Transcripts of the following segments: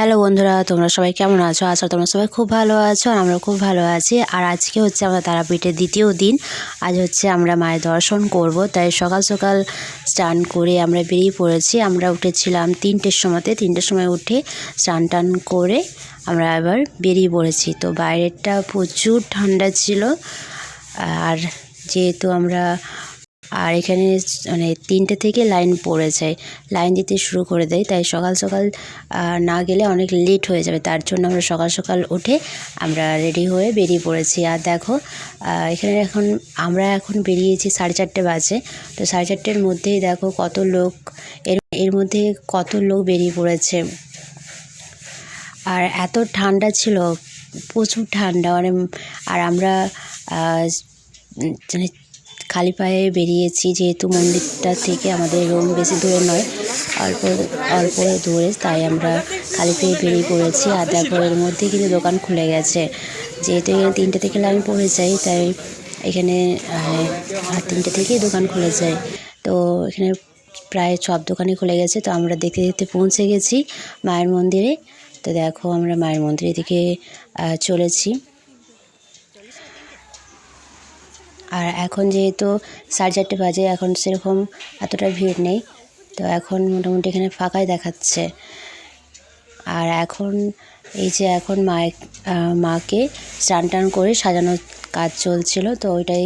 Hello বন্ধুরা, তোমরা সবাই কেমন আছো? করি তোমরা সবাই খুব ভালো আছো আর আমরা খুব ভালো আছি। আর আজকে হচ্ছে আমরা তারাপীঠের দ্বিতীয় দিন। আজ হচ্ছে আমরা মায়ের দর্শন করব, তাই সকাল সকাল স্নান করে আমরা বেরিয়ে পড়েছি। আমরা উঠেছিলাম তিনটের সময়তে, তিনটের সময় উঠে স্নান টান করে আমরা এবার বেরিয়ে পড়েছি। তো বাইরেরটা প্রচুর ঠান্ডা ছিল, আর যেহেতু আমরা আর এখানে মানে তিনটে থেকে লাইন পড়েছে লাইন দিতে শুরু করে দেয়। তাই সকাল সকাল না গেলে অনেক লেট হয়ে যাবে। তার জন্য আমরা সকাল সকাল উঠে আমরা রেডি হয়ে বেরিয়ে পড়েছি। আর দেখো এখানে এখন আমরা এখন বেরিয়েছি সাড়ে চারটে বাজে। তো সাড়ে চারটের মধ্যেই দেখো কত লোক, এর এর মধ্যে কত লোক বেরিয়ে পড়েছে। আর এত ঠান্ডা ছিল, প্রচুর ঠান্ডা। মানে আর আমরা মানে খালি পায়ে বেরিয়েছি, যেহেতু মন্দিরটা থেকে আমাদের রুম বেশি দূরে নয়, অল্প অল্প দূরে, তাই আমরা খালি পায়ে বেরিয়ে পড়েছি। আর এর মধ্যে কিন্তু দোকান খুলে গেছে। যেহেতু এখানে তিনটে থেকে লাইন পড়ে যাই তাই এখানে আর তিনটে থেকেই দোকান খুলে যায়। তো এখানে প্রায় সব দোকানই খুলে গেছে। তো আমরা দেখতে দেখতে পৌঁছে গেছি মায়ের মন্দিরে। তো দেখো আমরা মায়ের মন্দিরের দিকে চলেছি। আর এখন যেহেতু সাড়ে চারটে বাজে, এখন সেরকম এতটা ভিড় নেই। তো এখন মোটামুটি এখানে ফাঁকাই দেখাচ্ছে। আর এখন এই যে এখন মায়ের মাকে স্নান টান করে সাজানোর কাজ চলছিল, তো ওইটাই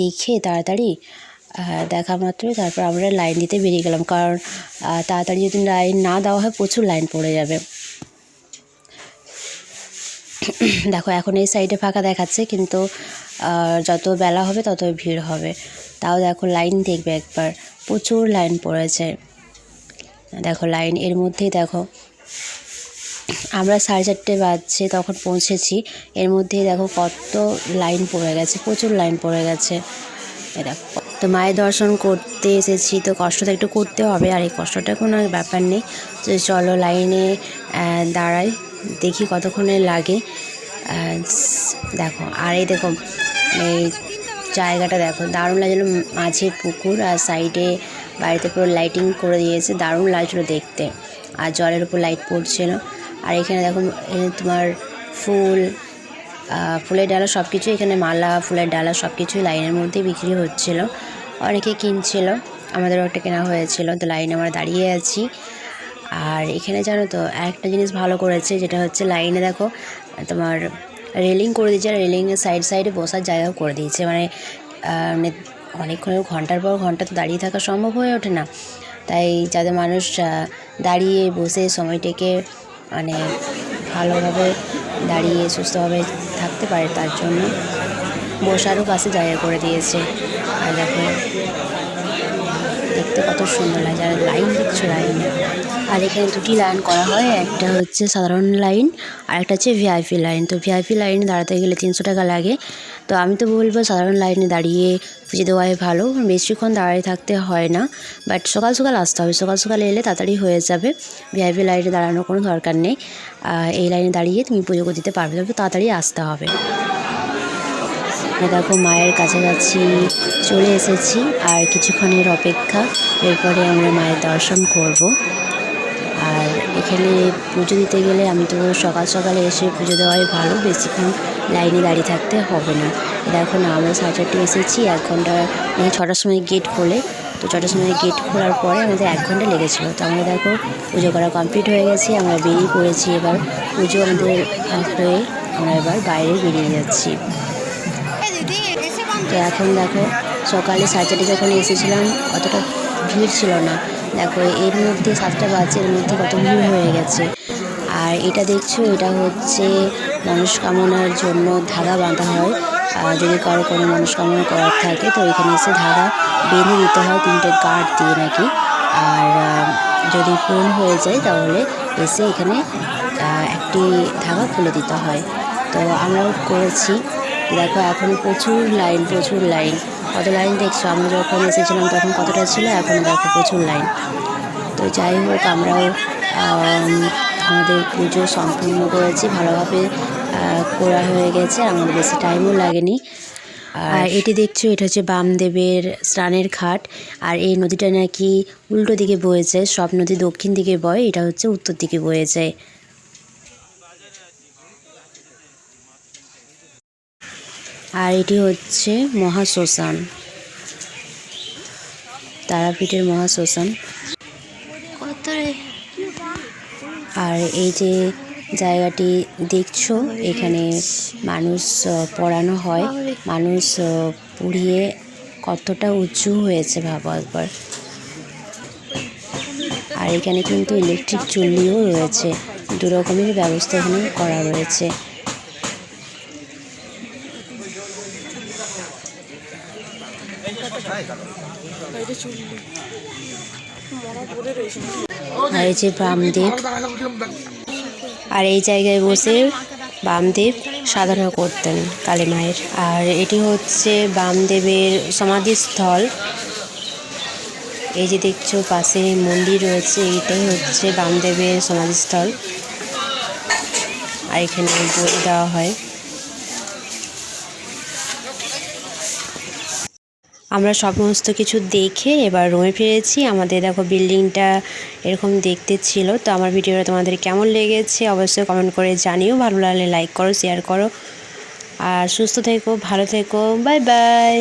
দেখে তাড়াতাড়ি দেখা মাত্রই তারপর আমরা লাইন দিতে বেরিয়ে গেলাম। কারণ তাড়াতাড়ি যদি লাইন না দেওয়া হয় প্রচুর লাইন পড়ে যাবে। দেখো এখন এই সাইডে ফাঁকা দেখাচ্ছে, কিন্তু আহ, যত বেলা হবে তত ভিড় হবে। তাও দেখো লাইন দেখবে একবার। প্রচুর লাইন পড়েছে। দেখো লাইন এর মধ্যেই দেখো আমরা সাড়ে চারটে বাজছে তখন পৌঁছেছি। এর মধ্যেই দেখো কত লাইন পড়ে গেছে প্রচুর লাইন পড়ে গেছে। দেখো তো মায়ের দর্শন করতে এসেছি। তো কষ্টটা একটু করতে হবে আর এই কষ্টটা কোনো ব্যাপার নেই। তো চলো লাইনে দাঁড়াই দেখি কতক্ষণে লাগে। দেখো আর এই দেখো এই জায়গাটা দেখো। দারুণ লাগছিল মাঝে পুকুর আর সাইডে বাড়িতে পুরো লাইটিং করে দিয়েছে। দারুণ লাগছিল দেখতে। আর জলের উপর লাইট পড়ছিল। আর এখানে দেখো তোমার ফুল ফুলের ডালা সব কিছু এখানে মালা, ফুলের ডালা সব কিছুই লাইনের মধ্যেই বিক্রি হচ্ছিল। অনেকে কিনছিল। আমাদেরও একটা কেনা হয়েছিল। তো লাইনে আমরা দাঁড়িয়ে আছি। আর এখানে জানো তো, একটা জিনিস ভালো করেছে, যেটা হচ্ছে লাইনে দেখো, তোমার রেলিং করে দিয়েছে, আর রেলিংয়ের সাইড সাইডে বসার জায়গাও করে দিয়েছে। মানে মানে অনেকক্ষণ ঘণ্টার পর ঘণ্টা তো দাঁড়িয়ে থাকা সম্ভব হয়ে ওঠে না। তাই যাতে মানুষ দাঁড়িয়ে বসে সময়টাকে মানে ভালোভাবে দাঁড়িয়ে সুস্থভাবে থাকতে পারে, তার জন্য বসারও পাশে জায়গা করে দিয়েছে। আর দেখো দেখতে কত সুন্দর লাগে, আর লাইন দেখছ লাইনে? আর এখানে দুটি লাইন করা হয়, একটা হচ্ছে সাধারণ লাইন আর একটা হচ্ছে ভিআইপি লাইন। তো ভিআইপি লাইনে দাঁড়াতে গেলে তিনশো টাকা লাগে। তো আমি তো বলব সাধারণ লাইনে দাঁড়িয়ে পুজো দেওয়াই ভালো। বেশিক্ষণ দাঁড়িয়ে থাকতে হয় না বাট সকাল সকাল আসতে হবে। সকাল সকাল এলে তাড়াতাড়ি হয়ে যাবে। ভিআইপি লাইনে দাঁড়ানোর কোনো দরকার নেই। এই লাইনে দাঁড়িয়ে তুমি পুজো দিতে পারবে, তবে তাড়াতাড়ি আসতে হবে। দেখো মায়ের কাছাকাছি চলে এসেছি, আর কিছুক্ষণের অপেক্ষা, এরপরে আমরা মায়ের দর্শন করব। আর এখানে পুজো দিতে গেলে আমি তো সকাল সকালে এসে পুজো দেওয়াই ভালো, বেশিক্ষণ লাইনে দাঁড়িয়ে থাকতে হবে না। দেখো না, আমরা সাড়ে চারটে এসেছি, এক ঘণ্টা মানে ছটার সময় গেট খোলে। তো ছটার সময় গেট খোলার পরে আমাদের এক ঘণ্টা লেগেছিলো। তো আমরা দেখো, পুজো করা কমপ্লিট হয়ে গেছে, আমরা বেরিয়ে পড়েছি এবার পুজো আমাদের হয়ে আমরা এবার বাইরে বেরিয়ে যাচ্ছি। তো এখন দেখো সকালে সাড়ে চারটে যখন এসেছিলাম অতটা ভিড় ছিল না। দেখো এর মধ্যে সাতটা বাজে এর মধ্যে কত ভিড় হয়ে গেছে। আর এটা দেখছ এটা হচ্ছে মনস্কামনার জন্য ধাগা বাঁধা হয়। আর যদি কারও কোনো মনস্কামনা করার থাকে তো এখানে এসে ধাগা বেঁধে দিতে হয় তিনটে গার্ড দিয়ে নাকি। আর যদি পূরণ হয়ে যায় তাহলে এসে এখানে একটি ধাগা খুলে দিতে হয়। তো আমরাও করেছি। দেখো, এখন প্রচুর লাইন প্রচুর লাইন কত লাইন দেখছ? আমরা যখন এসেছিলাম তখন কতটা ছিল? এখন দেখো প্রচুর লাইন তো যাই হোক, আমরাও আমাদের পুজো সম্পূর্ণ করেছি, ভালোভাবে করা হয়ে গেছে। আমাদের বেশি টাইমও লাগেনি। আর এটি দেখছ, এটা হচ্ছে বামদেবের স্নানের ঘাট আর এই নদীটা নাকি উল্টো দিকে বয়ে যায় সব নদী দক্ষিণ দিকে বয়, এটা হচ্ছে উত্তর দিকে বয়ে যায় আর এটি হচ্ছে মহাশ্মশান। তারাপীঠের মহাশ্মশান। আর এই যে জায়গাটি দেখছ এখানে মানুষ পড়ানো হয়। মানুষ পুড়িয়ে কতটা উঁচু হয়েছে ভাবো একবার। আর এখানে কিন্তু ইলেকট্রিক চুল্লিও রয়েছে। দু রকমের ব্যবস্থা এখানে করা রয়েছে। আর এই যে বামদেব। আর এই জায়গায় বসে বামদেব সাধনা করতেন কালী মায়ের। আর এটি হচ্ছে বামদেবের সমাধিস্থল। এই যে দেখছ, পাশে মন্দির রয়েছে এটাই হচ্ছে বামদেবের সমাধিস্থল। আর এখানে বই দেওয়া হয়। আমরা সমস্ত কিছু দেখে এবার রুমে ফিরেছি। আমাদের দেখো বিল্ডিংটা এরকম দেখতে ছিল। তো আমার ভিডিওটা তোমাদের কেমন লেগেছে অবশ্যই কমেন্ট করে জানিও। ভালো লাগলে লাইক করো শেয়ার করো। আর সুস্থ থেকো, ভালো থেকো। Bye bye